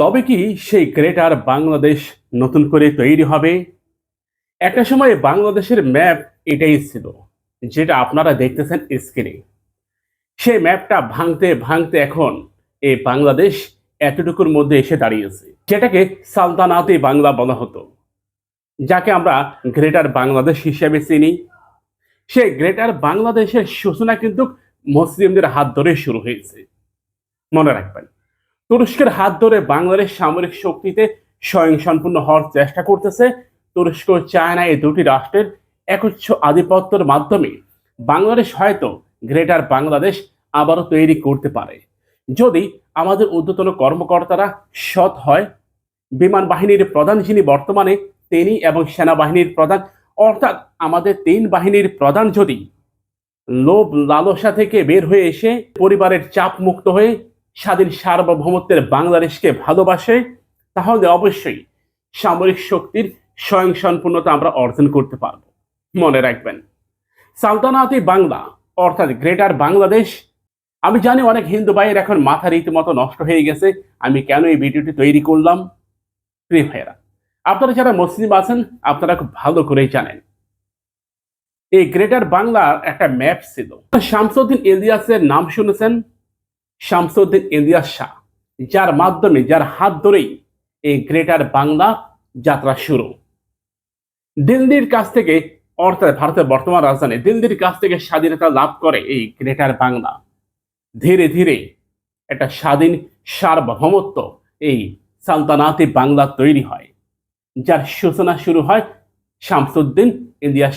তবে কি সেই গ্রেটার বাংলাদেশ নতুন করে তৈরি হবে? একটা সময় বাংলাদেশের ম্যাপ এটাই ছিল, যেটা আপনারা দেখতেছেন স্ক্রিনে সেই ম্যাপটা ভাঙতে ভাঙতে এখন এই বাংলাদেশ এতটুকুর মধ্যে এসে দাঁড়িয়েছে, যেটাকে সালতানাতে বাংলা বলা হতো, যাকে আমরা গ্রেটার বাংলাদেশ হিসেবে চিনি। সেই গ্রেটার বাংলাদেশের সূচনা কিন্তু মুসলিমদের হাত ধরে শুরু হয়েছে। মনে রাখবেন তুরস্কের হাত ধরে বাংলাদেশ সামরিক শক্তিতে স্বয়ংসম্পূর্ণ হওয়ার চেষ্টা করতেছে। তুরস্ক চায়না এই দুটি রাষ্ট্রের একচ্ছ আধিপত্যের মাধ্যমে। বাংলাদেশ হয়তো গ্রেটার বাংলাদেশ আবারও তৈরি করতে পারে। যদি আমাদের ঊর্ধ্বতন কর্মকর্তারা সৎ হয়, বিমান বাহিনীর প্রধান যিনি বর্তমানে, তিনি এবং সেনাবাহিনীর প্রধান, অর্থাৎ আমাদের তিন বাহিনীর প্রধান যদি লোভ লালসা থেকে বের হয়ে এসে পরিবারের চাপ মুক্ত হয়ে স্বাধীন সার্বভৌমত্বের বাংলাদেশকে ভালোবাসে, তাহলে অবশ্যই সামরিক শক্তির স্বয়ংসম্পূর্ণতা আমরা অর্জন করতে পারব। মনে রাখবেন, সালতানাতি বাংলা, অর্থাৎ গ্রেটার বাংলাদেশ, আমি জানি অনেক হিন্দু ভাইয়ের এখন মাথা রীতিমতো নষ্ট হয়ে গেছে, আমি কেন এই ভিডিওটি তৈরি করলাম? প্রিয় ভাইয়েরা, আপনারা যারা মুসলিম আছেন, আপনারা খুব ভালো করেই জানেন, এই গ্রেটার বাংলার একটা ম্যাপ ছিল। শামসুদ্দিন ইলিয়াসের নাম শুনেছেন? শামসুদ্দিন ইলিয়াস শাহ, যার মাধ্যমে, যার হাত ধরেই এই গ্রেটার বাংলা যাত্রা শুরু। দিল্লির কাছ থেকে, অর্থাৎ ভারতের বর্তমান রাজধানী, দিল্লির কাছ থেকে স্বাধীনতা লাভ করে এই গ্রেটার বাংলা। ধীরে ধীরে একটা স্বাধীন সার্বভৌমত্ব এই সালতানাতি বাংলা তৈরি হয়, যার সূচনা শুরু হয় শামসুদ্দিন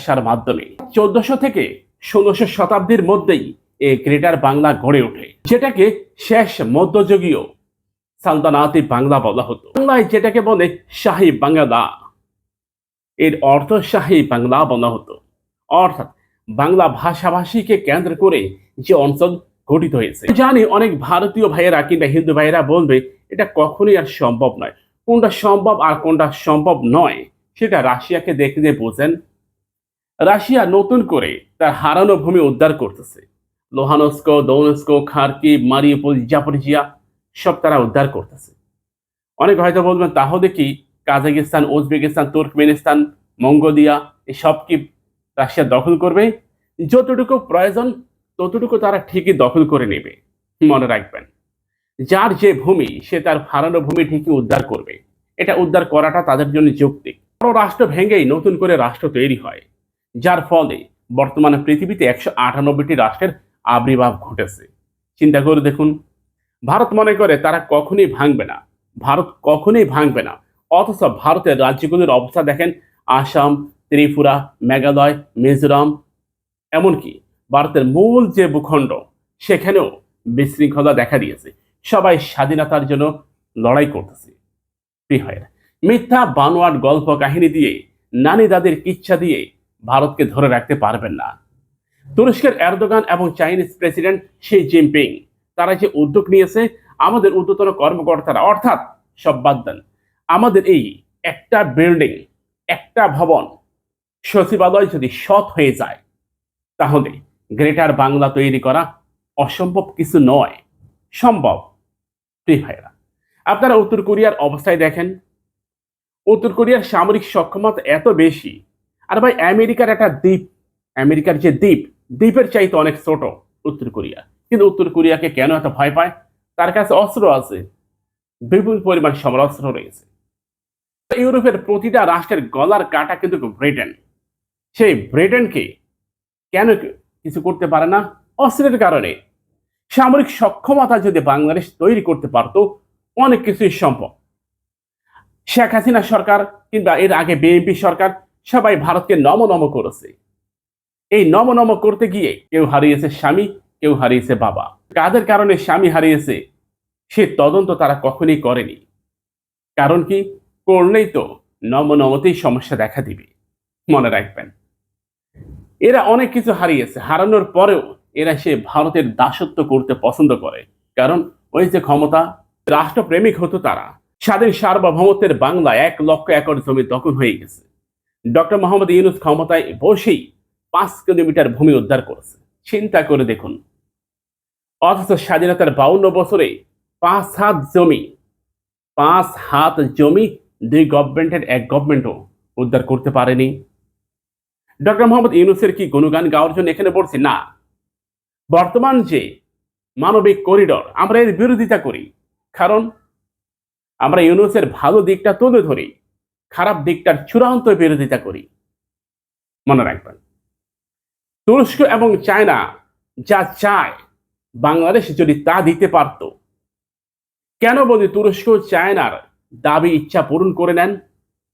শাহর মাধ্যমে। চোদ্দশো থেকে ষোলোশো শতাব্দীর মধ্যেই এই গ্রেটার বাংলা গড়ে ওঠে। যেটাকে শেষ মধ্যযুগীয় সালতানাতি বাংলা বলা হতো। বাংলায় যেটাকে বলে শাহী বাংলা। এর অর্থ শাহী বাংলা বলা হতো। অর্থাৎ বাংলা ভাষাভাষীকে কেন্দ্র করে যে অঞ্চল গঠিত হয়েছে। জানি অনেক ভারতীয় ভাইয়েরা কিংবা হিন্দু ভাইয়েরা বলবে, এটা কখনোই আর সম্ভব নয়। কোনটা সম্ভব আর কোনটা সম্ভব নয়, সেটা রাশিয়াকে দেখলে বোঝেন। রাশিয়া নতুন করে তার হারানো ভূমি উদ্ধার করতেছে। লোহানস্ক, দৌনস্ক, খার্কি মারিউপোল জাপরিজিয়া সব তারা উদ্ধার করতেছে। অনেক হয়তো বলবেন, তাহলে কি কাজাকিস্তান, উজবেকিস্তান, তুর্কমেনিস্তান, মঙ্গোলিয়া, এসব কি রাশিয়া দখল করবে? যতটুকু প্রয়োজন, ততটুকু তারা ঠিকই দখল করে নেবে, মনে রাখবেন। যার যে ভূমি, সে তার হারানো ভূমি ঠিকই উদ্ধার করবে। এটা উদ্ধার করাটা তাদের জন্য যৌক্তিক। বড় রাষ্ট্র ভেঙেই নতুন করে রাষ্ট্র তৈরি হয়, যার ফলে বর্তমানে পৃথিবীতে একশো আটানব্বইটি রাষ্ট্রের আবির্ভাব ঘটেছে। চিন্তা করে দেখুন, ভারত মনে করে তারা কখনোই ভাঙবে না। ভারত কখনোই ভাঙবে না। অথচ ভারতের রাজ্যগুলির অবস্থা দেখেন, আসাম, ত্রিপুরা, মেঘালয়, মিজোরাম, এমনকি ভারতের মূল যে ভূখণ্ড, সেখানেও বিশৃঙ্খলা দেখা দিয়েছে। সবাই স্বাধীনতার জন্য লড়াই করতেছে। মিথ্যা বানোয়াট গল্প কাহিনী দিয়ে নানি দাদির কিচ্ছা দিয়ে ভারতকে ধরে রাখতে পারবেন না। তুরস্কের এরদোগান এবং চাইনিজ প্রেসিডেন্ট শি জিনপিং, তারা যে উদ্যোগ নিয়েছে, আমাদের ঊর্ধ্বতন কর্মকর্তারা, অর্থাৎ সব বাদ দেন, আমাদের এই একটা বিল্ডিং একটা ভবন, সচিবালয় যদি সৎ হয়ে যায়, তাহলে গ্রেটার বাংলা তৈরি করা অসম্ভব কিছু নয়, সম্ভব। প্রিয় ভাইরা আপনারা উত্তর কোরিয়ার অবস্থায় দেখেন। উত্তর কোরিয়ার সামরিক সক্ষমতা এত বেশি, আর ভাই আমেরিকার একটা দ্বীপ, আমেরিকার যে দ্বীপ দ্বীপের চাইতে অনেক ছোট উত্তর কোরিয়া। কিন্তু উত্তর কোরিয়াকে কেন এত ভয় পায়? তার কাছে অস্ত্র আছে, বিপুল পরিমাণ সমরাস্ত্র রয়েছে। ইউরোপের প্রতিটা রাষ্ট্রের গলার কাটা কিন্তু ব্রিটেন। সেই ব্রিটেনকে কেন কিছু করতে পারে না? অস্ত্রের কারণে। সামরিক সক্ষমতা যদি বাংলাদেশ তৈরি করতে পারতো, অনেক কিছুই সম্ভব। শেখ হাসিনা সরকার কিংবা এর আগে বিএনপি সরকার সবাই ভারতকে নম নম করেছে। এই নম নম করতে গিয়ে কেউ হারিয়েছে স্বামী, কেউ হারিয়েছে বাবা। কাদের কারণে স্বামী হারিয়েছে, সে তদন্ত তারা কখনই করেনি। কারণ কি? করলেই তো নম নমতেই সমস্যা দেখা দিবে। মনে রাখবেন। এরা অনেক কিছু হারিয়েছে। হারানোর পরেও এরা সে ভারতের দাসত্ব করতে পছন্দ করে। কারণ ওই যে ক্ষমতা, রাষ্ট্রপ্রেমিক হতো তারা। স্বাধীন সার্বভৌমত্বের বাংলা এক লক্ষ একর জমি দখল হয়ে গেছে। ডক্টর মোহাম্মদ ইউনুস ক্ষমতায় বসেই পাঁচ কিলোমিটার ভূমি উদ্ধার করেছে। চিন্তা করে দেখুন। অথচ স্বাধীনতার বাউন্ন বছরে পাঁচ হাত জমি, পাঁচ হাত জমি দুই গভর্নমেন্টের এক গভর্নমেন্টও উদ্ধার করতে পারেনি। ডক্টর মোহাম্মদ ইউনুসের কি গুণগান গাওয়ার জন্য এখানে বলছি? না। বর্তমান যে মানবিক করিডর আমরা এর বিরোধিতা করি। কারণ আমরা ইউনুসের ভালো দিকটা তুলে ধরি, খারাপ দিকটার চূড়ান্ত বিরোধিতা করি। মনে রাখবেন। তুরস্ক এবং চায়না যা চায় বাংলাদেশ যদি তা দিতে পারত। কেন বলি তুরস্ক চায়নার দাবি ইচ্ছা পূরণ করে নেন?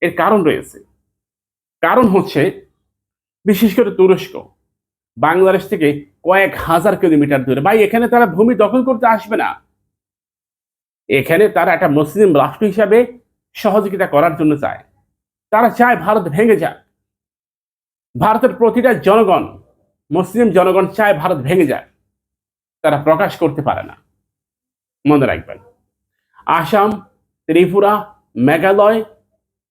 এর কারণ রয়েছে। কারণ হচ্ছে, বিশেষ করে তুরস্ক, বাংলাদেশ থেকে কয়েক হাজার কিলোমিটার দূরে। ভাই, এখানে তারা ভূমি দখল করতে আসবে না। এখানে তারা একটা মুসলিম রাষ্ট্র হিসাবে সহযোগিতা করার জন্য চায়। তারা চায় ভারত ভেঙে যাক। ভারতের প্রতিটা জনগণ মুসলিম জনগণ চায় ভারত ভেঙে যায়। তারা প্রকাশ করতে পারে না। মনে রাখবেন। আসাম, ত্রিপুরা, মেঘালয়,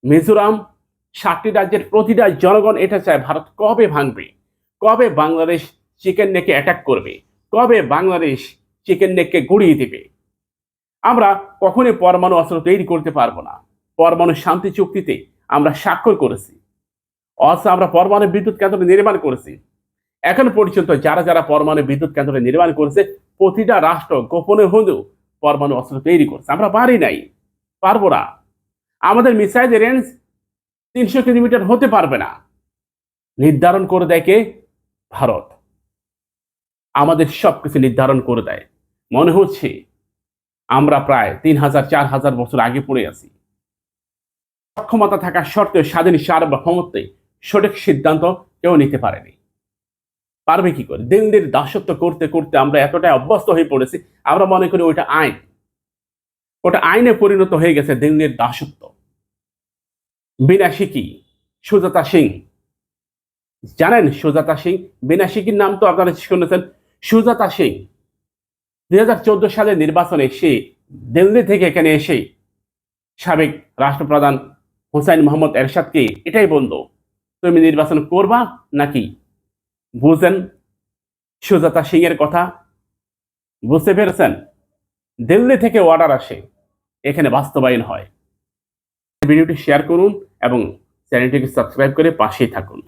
মিজোরাম সাতটি রাজ্যের প্রতিটা জনগণ এটা চায় ভারত কবে ভাঙবে? কবে বাংলাদেশ চিকেন নেকে অ্যাটাক করবে? কবে বাংলাদেশ চিকেন নেককে গুড়িয়ে দেবে? আমরা কখনোই পরমাণু অস্ত্র তৈরি করতে পারব না। পরমাণু শান্তি চুক্তিতে আমরা স্বাক্ষর করেছি। অথচ আমরা পরমাণু বিদ্যুৎ কেন্দ্র নির্মাণ করেছি। এখন পর্যন্ত যারা যারা পরমাণু বিদ্যুৎ কেন্দ্র নির্মাণ করেছে, প্রতিটা রাষ্ট্র গোপনে হলেও পরমাণু অস্ত্র তৈরি করছে। আমরা পারি নাই, পারব না। আমাদের মিসাইলের রেঞ্জ তিনশো কিলোমিটার হতে পারবে না। নির্ধারণ করে দেয় কে? ভারত। আমাদের সবকিছু নির্ধারণ করে দেয়। মনে হচ্ছে আমরা প্রায় তিন হাজার, চার হাজার বছর আগে পড়ে আছি। সক্ষমতা থাকা সত্ত্বেও স্বাধীন সার্বভৌমত্বে সঠিক সিদ্ধান্ত কেউ নিতে পারেনি। পারবে কি করে? দিল্লির দাসত্ব করতে করতে আমরা এতটাই অভ্যস্ত হয়ে পড়েছি, আমরা মনে করি ওইটা আইন। ওটা আইনে পরিণত হয়ে গেছে দিল্লির দাসত্ব। বিনা সিকি সুজাতা সিং। জানেন সুজাতা সিং? বিনা সিকির নাম তো আপনারা শুনেছেন। সুজাতা সিং, দুই হাজার চোদ্দ সালের নির্বাচনে সে দিল্লি থেকে এখানে এসে সাবেক রাষ্ট্রপ্রধান হুসাইন মোহাম্মদ এরশাদকে এটাই বলল, তুমি নির্বাচন করবা নাকি বুঝেন? সুজাতা সিং এর কথা? বুঝতে পেরেছেন? দিল্লি থেকে অর্ডার আসে। এখানে বাস্তবায়ন হয়। ভিডিওটি শেয়ার করুন এবং চ্যানেলটিকে সাবস্ক্রাইব করে পাশেই থাকুন।